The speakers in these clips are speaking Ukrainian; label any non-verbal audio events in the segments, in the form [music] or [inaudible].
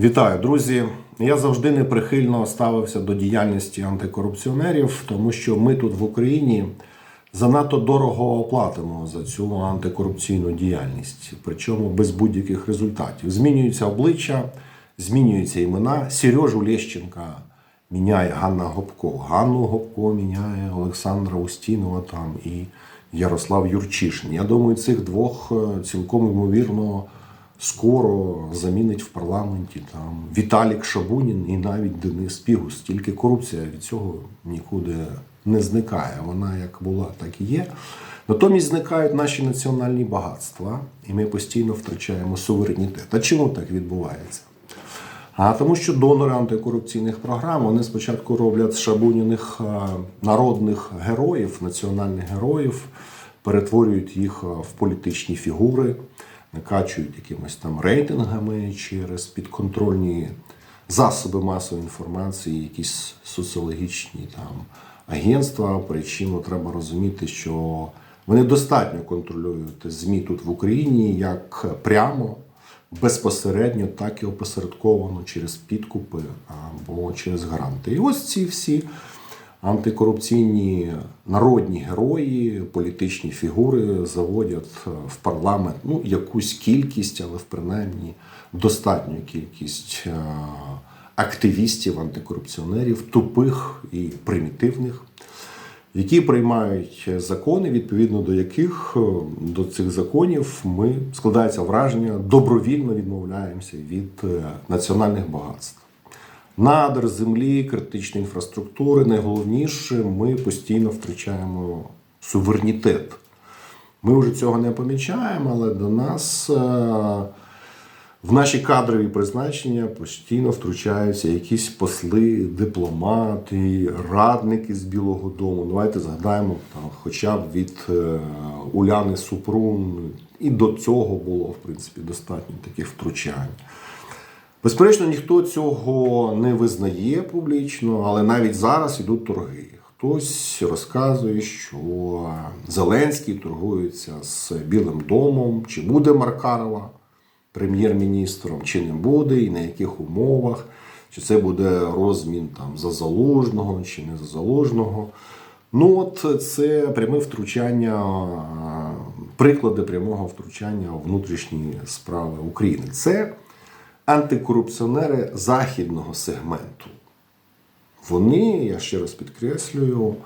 Вітаю, друзі. Я завжди неприхильно ставився до діяльності антикорупціонерів, тому що ми тут в Україні занадто дорого платимо за цю антикорупційну діяльність, причому без будь-яких результатів. Змінюються обличчя, змінюються імена. Сережу Лещенка міняє Ганна Гопко. Ганну Гопко міняє Олександра Устінова там і Ярослав Юрчишин. Я думаю, цих двох е, цілком ймовірно скоро замінить в парламенті там Віталік Шабунін і навіть Денис Пігус. Тільки корупція від цього нікуди не зникає. Вона як була, так і є. Натомість зникають наші національні багатства, і ми постійно втрачаємо суверенітет. А чому так відбувається? А тому, що донори антикорупційних програм вони спочатку роблять з шабуніних народних героїв, національних героїв, перетворюють їх в політичні фігури, накачують якимось там рейтингами через підконтрольні засоби масової інформації, якісь соціологічні там агентства. Причому треба розуміти, що вони достатньо контролюють ЗМІ тут в Україні як прямо безпосередньо, так і опосередковано через підкупи або через гранти. І ось ці всі антикорупційні народні герої, політичні фігури заводять в парламент ну, якусь кількість, але в принаймні достатню кількість е, активістів, антикорупціонерів, тупих і примітивних які приймають закони, відповідно до яких е, до цих законів ми складається враження, добровільно відмовляємося від е, національних багатств. Надр, землі, критичної інфраструктури. Найголовніше, ми постійно втрачаємо суверенітет. Ми вже цього не помічаємо, але до нас е, в наші кадрові призначення постійно втручаються якісь посли, дипломати, радники з Білого Дому. Давайте згадаємо там, хоча б від е, Уляни Супрун. І до цього було, в принципі, достатньо таких втручань. Безперечно, ніхто цього не визнає публічно, але навіть зараз йдуть торги. Хтось розказує, що Зеленський торгується з Білим домом, чи буде Маркарова прем'єр-міністром, чи не буде, і на яких умовах, чи це буде розмін там за залужного, чи не за залужного. Ну, от це пряме втручання, приклади прямого втручання у внутрішні справи України. Це антикорупціонери західного сегменту. Вони, я ще раз підкреслюю,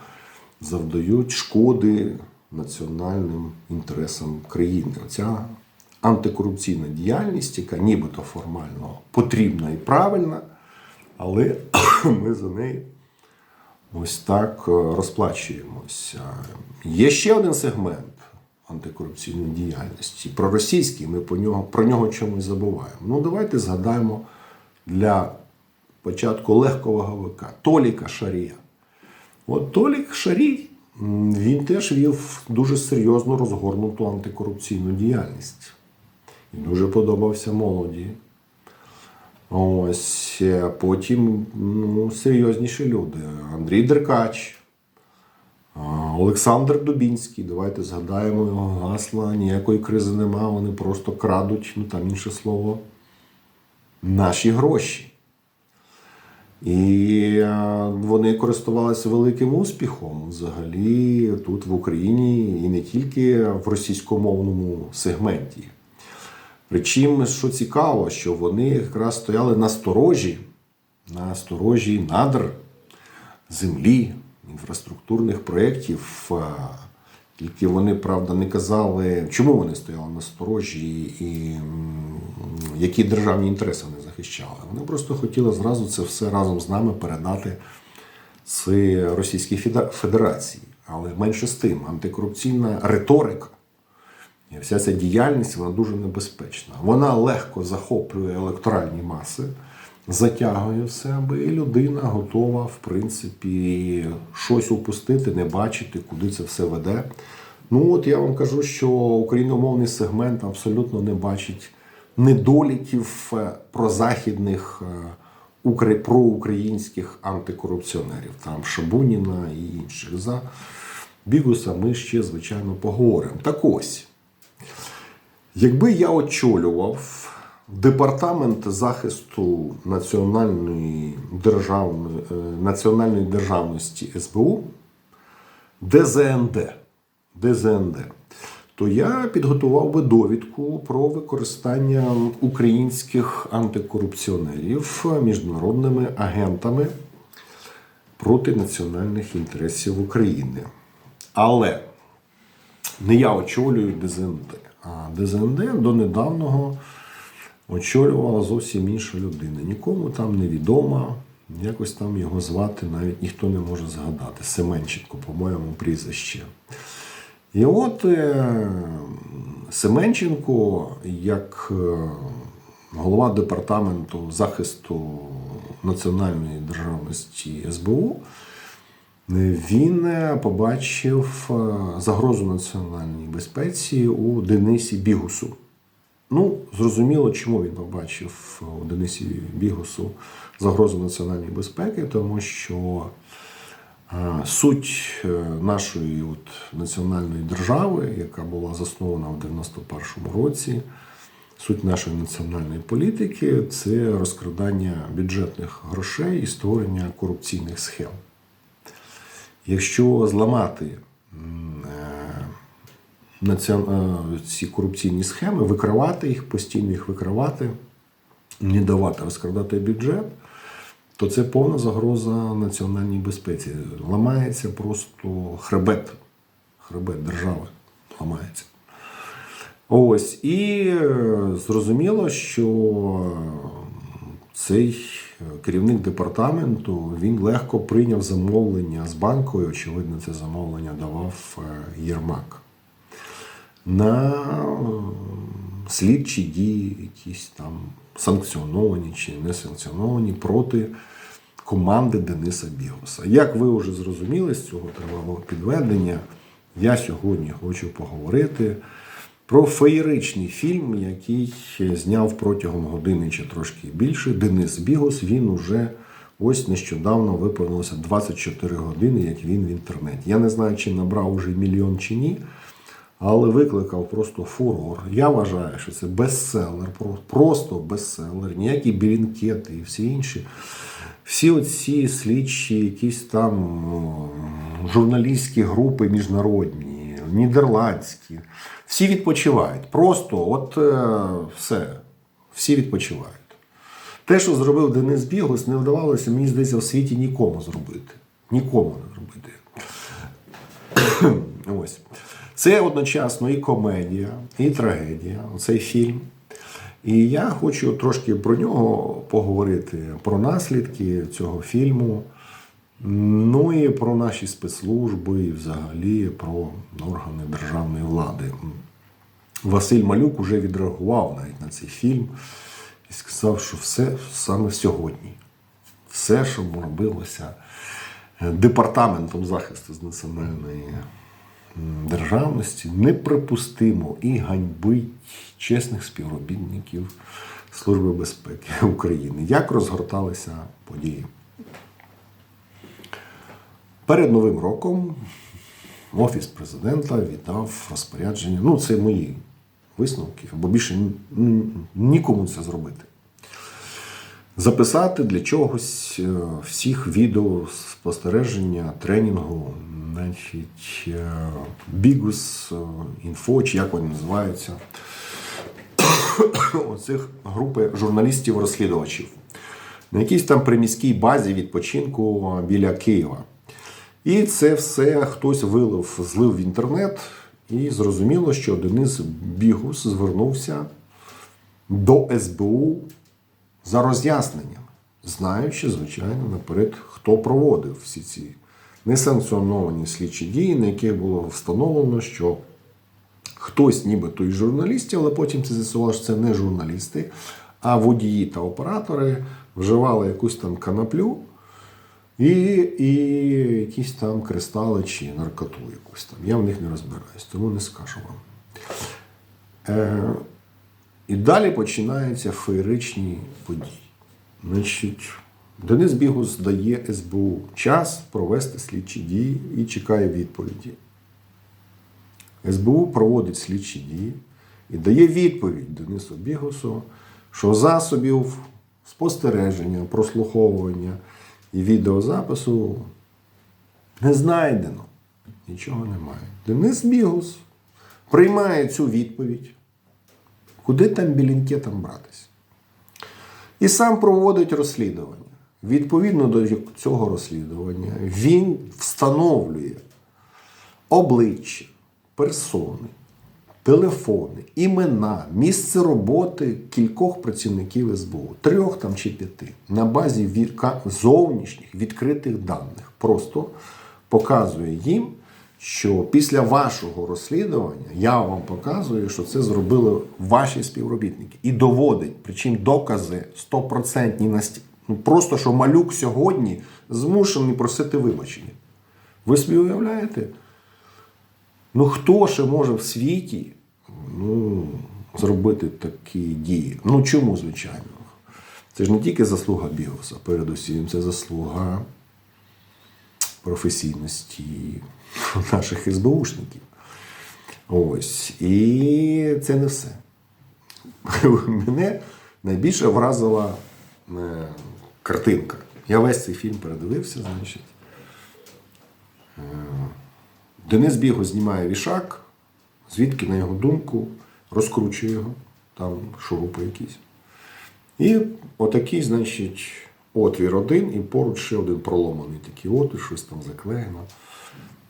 завдають шкоди національним інтересам країни. Оця антикорупційна діяльність, яка нібито формально потрібна і правильна, але [coughs] ми за неї ось так е, розплачуємося. Є ще один сегмент антикорупційної діяльності. Проросійський, ми про нього, про нього чомусь забуваємо. Ну, давайте згадаємо для початку легкого гавика Толіка Шарія. От Толік Шарій, він теж вів дуже серйозно розгорнуту антикорупційну діяльність. І дуже подобався молоді. Ось е, потім ну, серйозніші люди. Андрій Деркач, Олександр Дубінський. Давайте згадаємо його гасла. Ніякої кризи нема, вони просто крадуть, ну там інше слово, наші гроші. І вони користувалися великим успіхом взагалі тут в Україні і не тільки в російськомовному сегменті. Причому, що цікаво, що вони якраз стояли на сторожі, на сторожі надр землі, інфраструктурних проєктів. Тільки вони, правда, не казали, чому вони стояли на сторожі і які державні інтереси вони захищали. Вони просто хотіли зразу це все разом з нами передати це Російській Федерації. Але менше з тим, антикорупційна риторика і вся ця діяльність вона дуже небезпечна. Вона легко захоплює електоральні маси, затягує в себе, і людина готова, в принципі, щось упустити, не бачити, куди це все веде. Ну от я вам кажу, що україномовний сегмент абсолютно не бачить недоліків е, прозахідних е, проукраїнських антикорупціонерів, там Шабуніна і інших. За Бігуса ми ще, звичайно, поговоримо. Так ось. Якби я очолював Департамент захисту національної державної, е, національної державності СБУ ДЗНД. ДЗНД. То я підготував би довідку про використання українських антикорупціонерів міжнародними агентами проти національних інтересів України. Але не я очолюю ДЗНД, а ДЗНД до недавнього очолювала зовсім інша людина. Нікому там не відома, якось там його звати навіть ніхто не може згадати. Семенченко, по-моєму, прізвище. І от е, Семенченко, як е, голова департаменту захисту національної державності СБУ, він е, побачив загрозу національній безпеці у Денисі Бігусу. Ну, зрозуміло, чому він побачив у Денисі Бігусу загрозу національної безпеки, тому що е, суть е, нашої от національної держави, яка була заснована в 91-му році, суть нашої національної політики це розкрадання бюджетних грошей і створення корупційних схем. Якщо зламати е, націон- е, ці корупційні схеми, викривати їх, постійно їх викривати, не давати розкрадати бюджет, то це повна загроза національній безпеці. Ламається просто хребет, хребет держави ламається. Ось і е, зрозуміло, що цей керівник департаменту він легко прийняв замовлення з банку, очевидно, це замовлення давав е, Єрмак. На е, слідчі дії, якісь там санкціоновані чи не санкціоновані проти команди Дениса Бігуса. Як ви вже зрозуміли з цього тривалого підведення, я сьогодні хочу поговорити про феєричний фільм, який зняв протягом години чи трошки більше. Денис Бігус. Він уже ось нещодавно виповнилося 24 години, як він в інтернеті. Я не знаю, чи набрав уже мільйон чи ні, але викликав просто фурор. Я вважаю, що це бестселер, просто бестселер, ніякі білінкети і всі інші. Всі оці слідчі, якісь там журналістські групи міжнародні, нідерландські, всі відпочивають. Просто от е, все, всі відпочивають. Те, що зробив Денис Бігус, не вдавалося, мені здається, в світі нікому зробити. Нікому не зробити. [coughs] Ось. Це одночасно і комедія, і трагедія, цей фільм. І я хочу трошки про нього поговорити, про наслідки цього фільму, ну і про наші спецслужби, і взагалі про органи державної влади. Василь Малюк уже відреагував навіть на цей фільм і сказав, що все саме сьогодні. Все, що робилося департаментом захисту з національної державності, неприпустимо і ганьбить чесних співробітників Служби безпеки [laughs] України. Як розгорталися події? Перед Новим роком Офіс президента віддав розпорядження. Ну, це мої висновки, бо більше ні- ні- нікому це зробити. Записати для чогось е, всіх відео спостереження, тренінгу, значить, е, Бігус, е, інфо, чи як вони називаються, [coughs] оцих групи журналістів-розслідувачів на якійсь там приміській базі відпочинку біля Києва. І це все хтось вилив, злив в інтернет, і зрозуміло, що Денис Бігус звернувся до СБУ за роз'ясненням, знаючи, звичайно, наперед, хто проводив всі ці несанкціоновані слідчі дії, на яких було встановлено, що хтось нібито із журналістів, але потім це з'ясувало, що це не журналісти, а водії та оператори вживали якусь там канаплю і, і якісь там кристали чи наркоту якусь там. Я в них не розбираюсь, тому не скажу вам. Е, і далі починаються феєричні події. Значить, Денис Бігус дає СБУ час провести слідчі дії і чекає відповіді. СБУ проводить слідчі дії і дає відповідь Денису Бігусу, що засобів спостереження, прослуховування і відеозапису не знайдено. Нічого немає. Денис Бігус приймає цю відповідь. Куди там білінкетам братись? І сам проводить розслідування. Відповідно до цього розслідування, він встановлює обличчя, персони, телефони, імена, місце роботи кількох працівників СБУ, трьох там чи п'яти, на базі зовнішніх відкритих даних. Просто показує їм, що після вашого розслідування я вам показую, що це зробили ваші співробітники. І доводить, причому докази 100% насті... ну, просто що малюк сьогодні змушений просити вибачення. Ви собі уявляєте? Ну хто ще може в світі ну, зробити такі дії? Ну чому, звичайно? Це ж не тільки заслуга Бігоса, передусім це заслуга професійності [laughs] наших СБУшників. Ось. І це не все. [laughs] Мене найбільше вразила е, картинка. Я весь цей фільм передивився, значить. Е, Денис Біго знімає вішак, звідки, на його думку, розкручує його, там шурупи якісь. І отакий, значить, отвір один, і поруч ще один проломаний такий отвір, щось там заклеєно.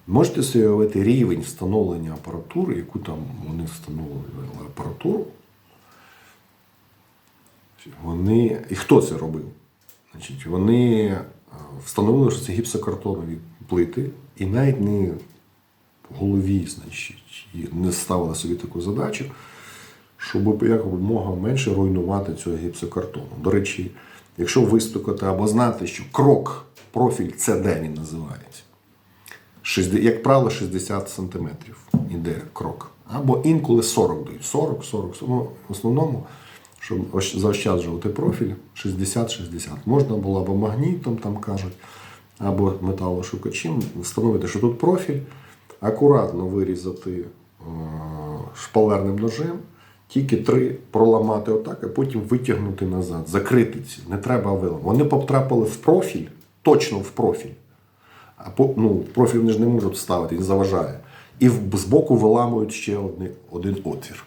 Можете собі уявити рівень встановлення апаратури, яку там вони встановлювали апаратуру. Вони. І хто це робив? Значить, вони е, встановили, що це гіпсокартонові плити, і навіть не в голові, значить, не ставили собі таку задачу, щоб якомога менше руйнувати цього гіпсокартону. До речі, якщо вистукати або знати, що крок, профіль CD він називається. 60, як правило, 60 сантиметрів іде крок. Або інколи 40 дають. 40, 40, 40. Ну, в основному, щоб заощаджувати профіль, 60-60. Можна було або магнітом, там кажуть, або металошукачем встановити, що тут профіль, акуратно вирізати е, шпалерним ножем, тільки три проламати отак, а потім витягнути назад, закрити ці. Не треба вилом. Вони потрапили в профіль, точно в профіль. Ну, профіль вони ж не можуть ставити, він заважає. І збоку виламують ще один, один отвір.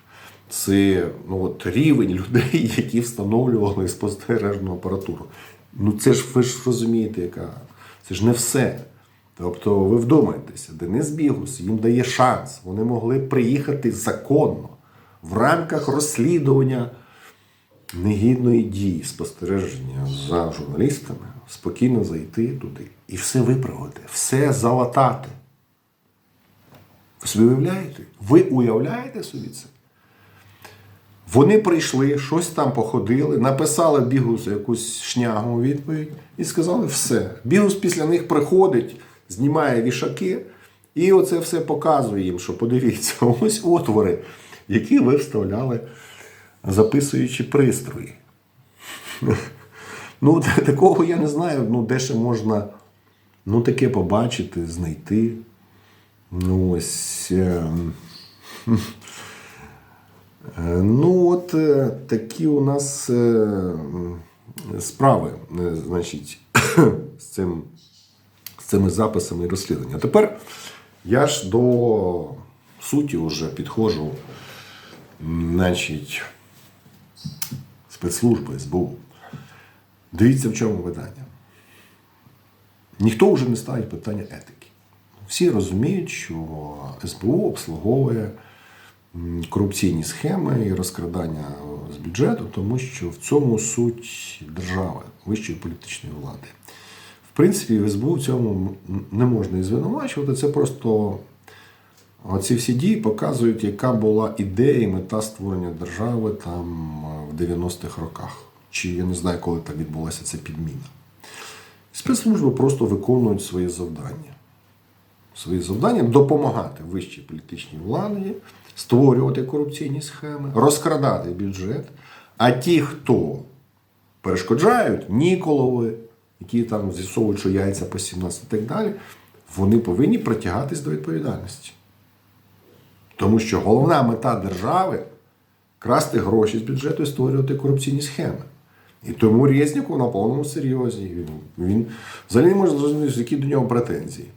Це ну, от, рівень людей, [laughs] які встановлювали спостережну апаратуру. Ну це ж ви ж розумієте, яка. Це ж не все. Тобто, ви вдумайтеся, Денис Бігус їм дає шанс. Вони могли приїхати законно в рамках розслідування негідної дії спостереження за журналістами, спокійно зайти туди і все виправити, все залатати. Ви собі уявляєте? Ви уявляєте собі це? Вони прийшли, щось там походили, написали Бігусу якусь шнягу у відповідь і сказали все. Бігус після них приходить, знімає вішаки і оце все показує їм, що подивіться, [laughs] ось отвори, які ви вставляли, записуючи пристрої. Ну, [laughs] такого я не знаю, ну, де ще можна ну, таке побачити, знайти. Ну, ось. ем, [laughs] Е, Ну, от е, такі у нас е, справи, е, значить, [coughs] з, цим, з цими записами і розслідування. А тепер я ж до суті вже підходжу, значить, спецслужби СБУ. Дивіться, в чому питання. Ніхто вже не ставить питання етики. Всі розуміють, що СБУ обслуговує корупційні схеми і розкрадання з бюджету, тому що в цьому суть держави, вищої політичної влади. В принципі, в СБУ в цьому не можна і звинувачувати. Це просто оці всі дії показують, яка була ідея і мета створення держави там е, в 90-х роках. Чи я не знаю, коли там відбулася ця підміна. Спецслужби просто виконують свої завдання. Свої завдання допомагати вищій політичній владі, створювати корупційні схеми, розкрадати бюджет. А ті, хто перешкоджають, Ніколови, які там з'ясовують, що яйця по 17 і так далі, вони повинні притягатись до відповідальності. Тому що головна мета держави красти гроші з бюджету і створювати корупційні схеми. І тому Резніков на повному серйозі. Він, він взагалі не може зрозуміти, які до нього претензії.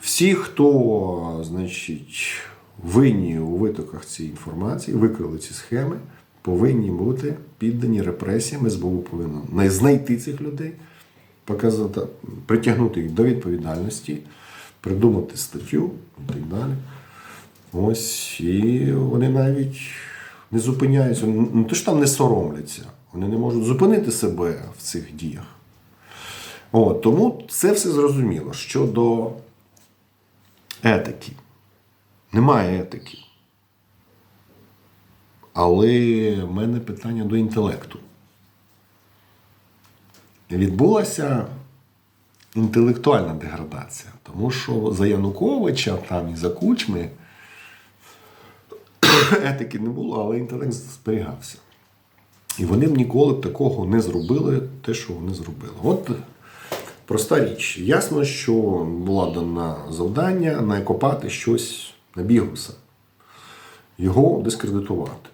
Всі, хто, значить, винні у витоках цієї інформації, викрили ці схеми, повинні бути піддані репресіям. СБУ повинно знайти цих людей, показати, притягнути їх до відповідальності, придумати статтю і так далі. Ось, і вони навіть не зупиняються. Ну, то ж там не соромляться. Вони не можуть зупинити себе в цих діях. От, тому це все зрозуміло. Щодо етики. Немає етики. Але в мене питання до інтелекту. Відбулася інтелектуальна деградація, тому що за Януковича там і за Кучми [coughs] етики не було, але інтелект зберігався. І вони б ніколи б такого не зробили, те, що вони зробили. От проста річ. Ясно, що була дана завдання накопати щось на бігуса, його дискредитувати.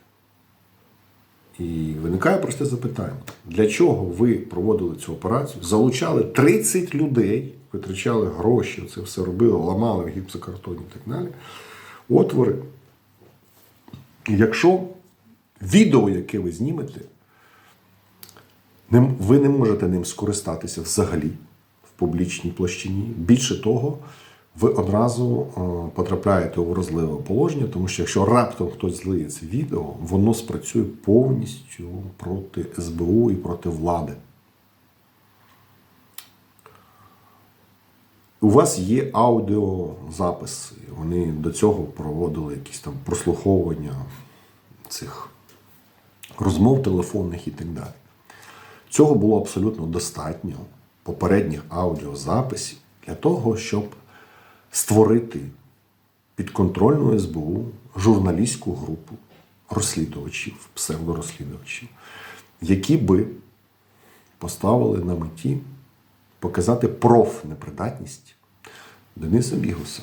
І виникає просте запитання: для чого ви проводили цю операцію? Залучали 30 людей, витрачали гроші, це все робили, ламали в гіпсокартоні і так далі. Отвори. Якщо відео, яке ви знімете, ви не можете ним скористатися взагалі в публічній площині. Більше того, ви одразу е, потрапляєте у вразливе положення, тому що якщо раптом хтось злиє це відео, воно спрацює повністю проти СБУ і проти влади. У вас є аудіозаписи. Вони до цього проводили якісь там прослуховування цих розмов телефонних і так далі. Цього було абсолютно достатньо попередніх аудіозаписів для того, щоб створити підконтрольну СБУ журналістську групу розслідувачів, псевдорозслідувачів, які би поставили на меті показати профнепридатність Дениса Бігуса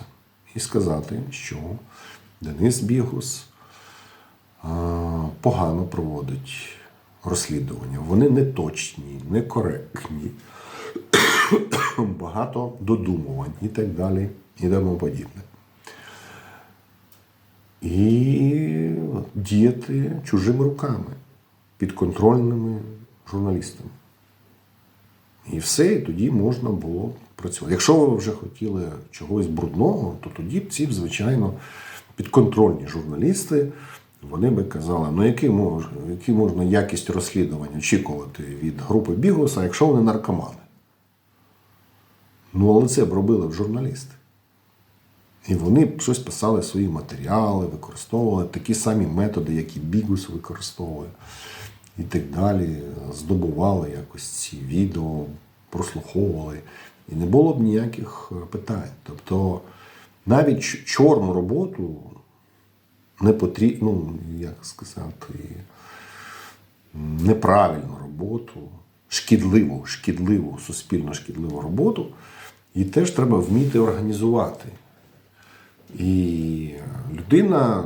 і сказати, що Денис Бігус погано проводить розслідування. Вони не точні, некоректні, [coughs] багато додумувань і так далі, і тому подібне. І діяти чужими руками, підконтрольними журналістами. І все, і тоді можна було працювати. Якщо ви вже хотіли чогось брудного, то тоді б ці, звичайно, підконтрольні журналісти, вони би казали, ну який мож, які можна якість розслідування очікувати від групи Бігуса, якщо вони наркомани. Ну, але це б робили журналісти. І вони б щось писали свої матеріали, використовували такі самі методи, які Бігус використовує, і так далі. Здобували якось ці відео, прослуховували. І не було б ніяких е, питань. Тобто навіть чорну роботу не потрібно, ну, як сказати, неправильну роботу, шкідливу, шкідливу, суспільно шкідливу роботу, і теж треба вміти організувати. І людина,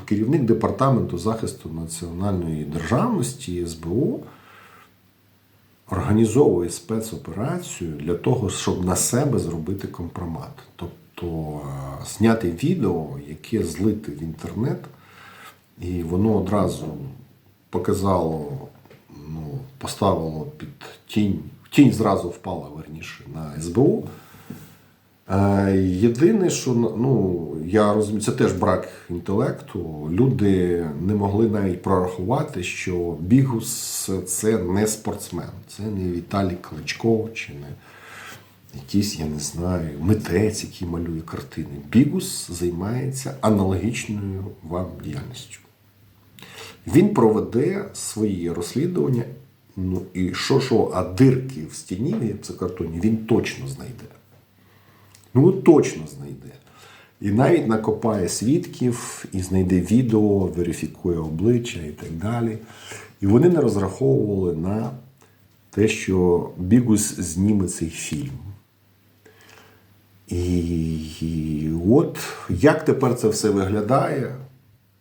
керівник департаменту захисту національної державності СБУ, організовує спецоперацію для того, щоб на себе зробити компромат. Тобто е, зняти відео, яке злите в інтернет, і воно одразу показало, ну, поставило під тінь, тінь зразу впала верніше на СБУ. Е, Єдине, що ну, я розумію, це теж брак інтелекту. Люди не могли навіть прорахувати, що Бігус це не спортсмен, це не Віталій Кличко чи не якийсь, я не знаю, митець, який малює картини. Бігус займається аналогічною вам діяльністю. Він проведе свої розслідування. Ну і що, що, а дирки в стіні в гіпсокартоні він точно знайде. Ну, точно знайде. І навіть накопає свідків, і знайде відео, верифікує обличчя і так далі. І вони не розраховували на те, що Бігус зніме цей фільм. І, от як тепер це все виглядає,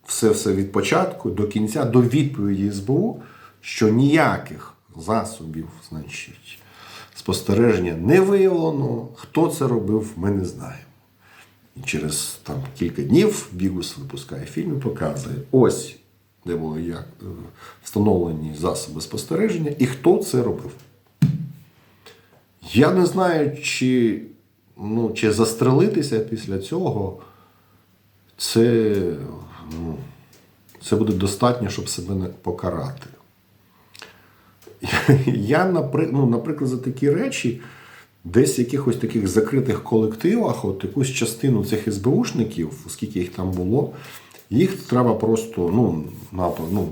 все все від початку до кінця, до відповіді СБУ, що ніяких засобів, значить, спостереження не виявлено. Хто це робив, ми не знаємо. І через там, кілька днів Бігус випускає фільм і показує ось, де були як, е, встановлені засоби спостереження, і хто це робив. Я не знаю, чи, ну, чи застрелитися після цього. Це, ну, це буде достатньо, щоб себе покарати. [laughs] Я, ну, наприклад, за такі речі, десь в якихось таких закритих колективах, от якусь частину цих СБУшників, оскільки їх там було, їх треба просто ну, на, ну,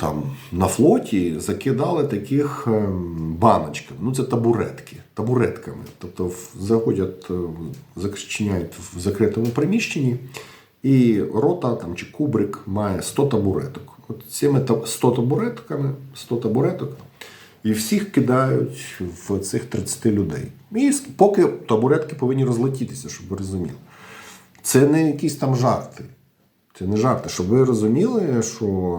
там, на флоті закидали таких ем, баночками. Ну, це табуретки, табуретками. Тобто заходять, е, зачиняють в закритому приміщенні, і рота там, чи кубрик має 100 табуреток. От цими 100 табуретками, 100 табуреток, і всіх кидають в цих 30 людей. І поки табуретки повинні розлетітися, щоб ви розуміли. Це не якісь там жарти. Це не жарти. Щоб ви розуміли, що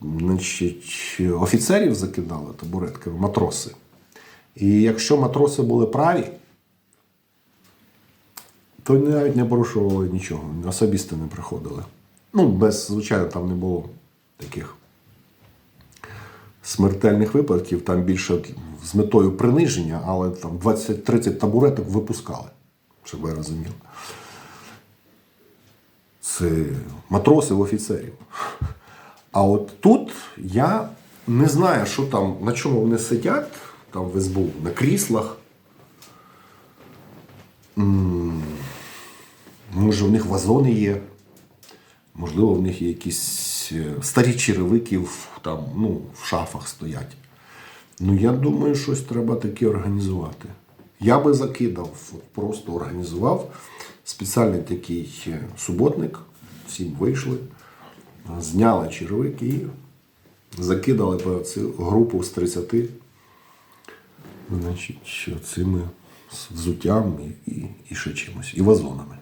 значить, офіцерів закидали табуретками, матроси. І якщо матроси були праві, то навіть не порушували нічого, особисто не приходили. Ну, без, звичайно, там не було таких смертельних випадків, там більше з метою приниження, але там 20-30 табуреток випускали, щоб ви розуміли. Це матроси в офіцерів. А от тут я не знаю, що там, на чому вони сидять там в СБУ, на кріслах. Може, в них вазони є. Можливо, в них є якісь е, старі черевики в, там, ну, в шафах стоять. Ну, я думаю, щось треба таке організувати. Я би закидав, просто організував спеціальний такий е, суботник. Всім вийшли, зняли черевики і закидали б групу з 30 значить, цими взуттям і, і, і ще чимось, і вазонами.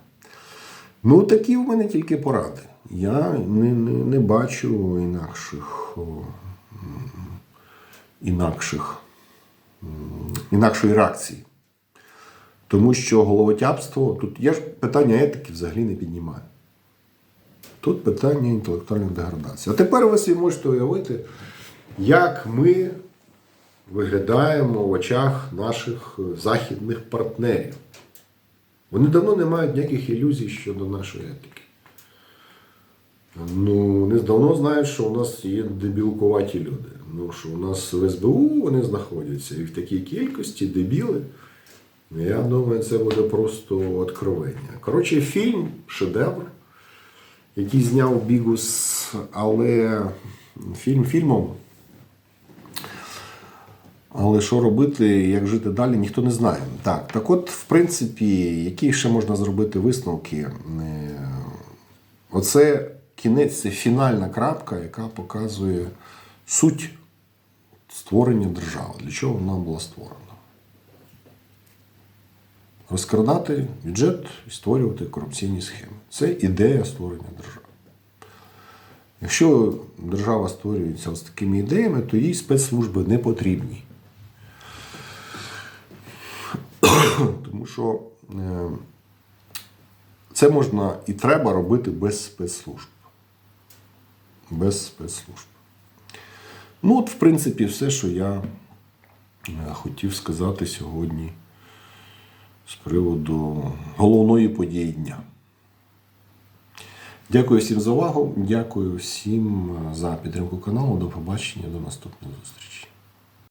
Ну, такі в мене тільки поради. Я не, не, не бачу інакших, інакших, інакшої реакції. Тому що головотяпство, тут я ж питання етики взагалі не піднімаю. Тут питання інтелектуальної деградації. А тепер ви собі можете уявити, як ми виглядаємо в очах наших е, західних партнерів. Вони давно не мають ніяких ілюзій щодо нашої етики. Ну, вони давно знають, що у нас є дебілкуваті люди. Ну, що у нас в СБУ вони знаходяться і в такій кількості дебіли. Я думаю, це буде просто откровення. Коротше, фільм шедевр, який зняв Бігус, але фільм фільмом. Але що робити, як жити далі, ніхто не знає. Так, так от, в принципі, які ще можна зробити висновки? Е, Оце кінець, це фінальна крапка, яка показує суть створення держави. Для чого вона була створена? Розкрадати бюджет і створювати корупційні схеми. Це ідея створення держави. Якщо держава створюється з такими ідеями, то їй спецслужби не потрібні. [coughs] Тому що е, це можна і треба робити без спецслужб. Без спецслужб. Ну, от, в принципі, все, що я е, хотів сказати сьогодні з приводу головної події дня. Дякую всім за увагу. Дякую всім е, за підтримку каналу. До побачення, до наступної зустрічі.